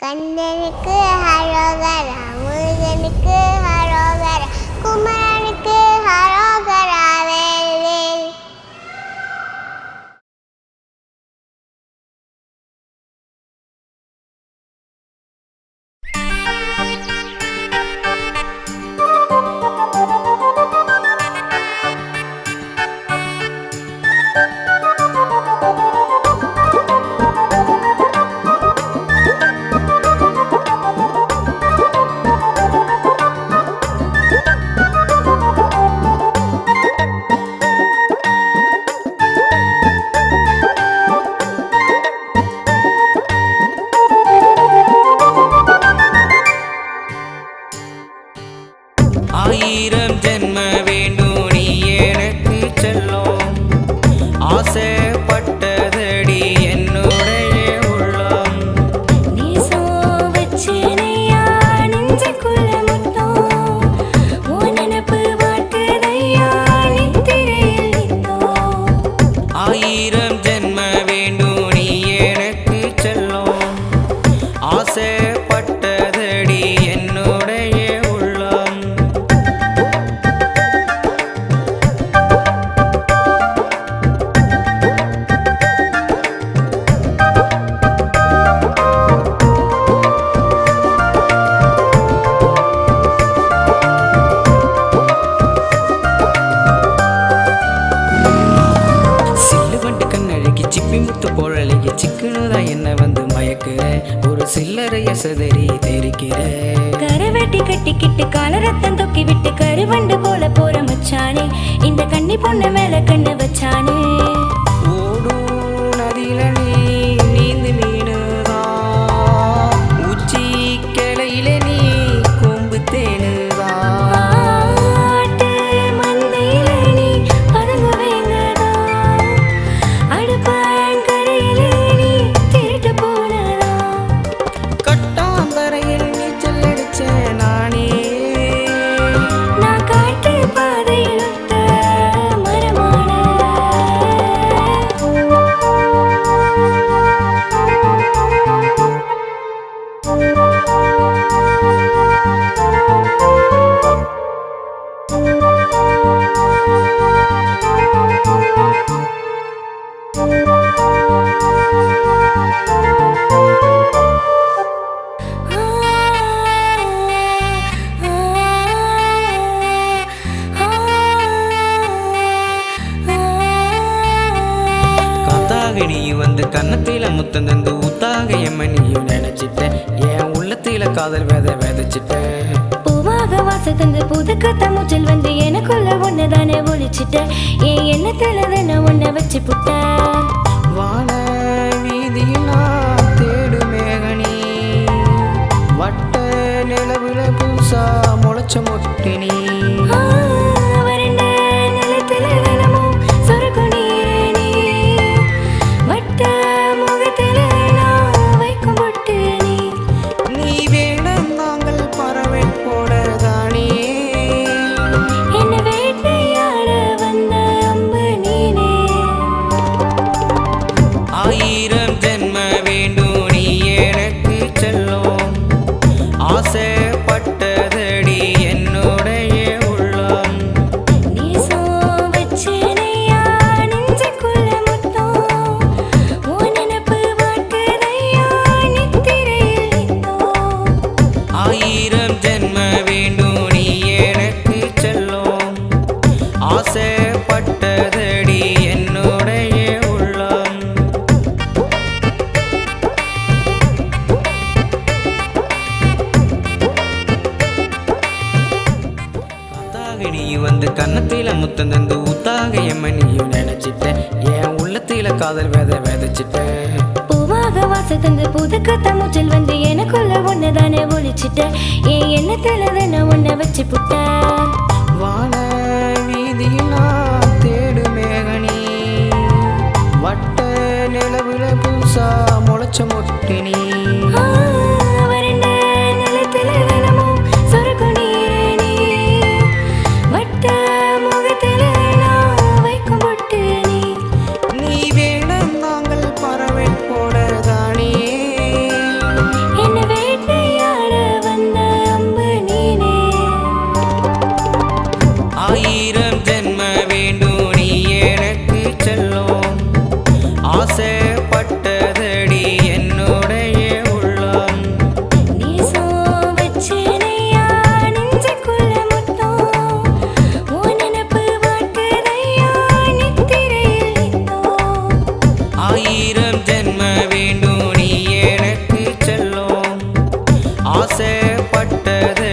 கண்ணனுக்கு ஹரோகரா முருகனுக்கு ஆயிரம் ஜென்ம ஒரு சதறி தெரிக்கிற. கரவெட்டி கட்டிக்கிட்டு காலரத்தம் தொக்கி விட்டு கருவண்டு போல போற மச்சானே. இந்த கண்ணி பொண்ணு மேல கண்ணு வச்சானே. நீ வந்து கன்னத்தில முத்தம் தந்து ஊத்தாக எம்மனியும் நினைச்சிட்ட என் உள்ளத்தில காதல் விதை விதைச்சிட்ட பூவாக வாச தந்து புதுக்கத்த மூச்சல் வந்து எனக்குள்ள ஒன்னதானே ஒழிச்சிட்ட என் எண்ணத்துல தானே ஒன்ன வச்சு புட்ட வான வீதியில் நான் தேடு மேகனி. வட்ட நிலவுல முளைச்ச மொட்டு முத்தம் தந்து ஊத்தாக எம்மனியும் நினைச்சிட்ட என் உள்ளத்தில காதல் விதை விதைச்சிட்ட பூவாக வாச தந்து புதுக்கத்த மூச்சல் வந்து எனக்குள்ள ஒன்னதானே ஒழிச்சிட்ட என் எண்ணத்துல தானே ஒன்ன வச்சு புட்ட வான வீதியில் நான் தேடு மேகனி. வட்ட நிலவுல புதுசா முளைச்ச மொட்டு ஆசைப்பட்டது.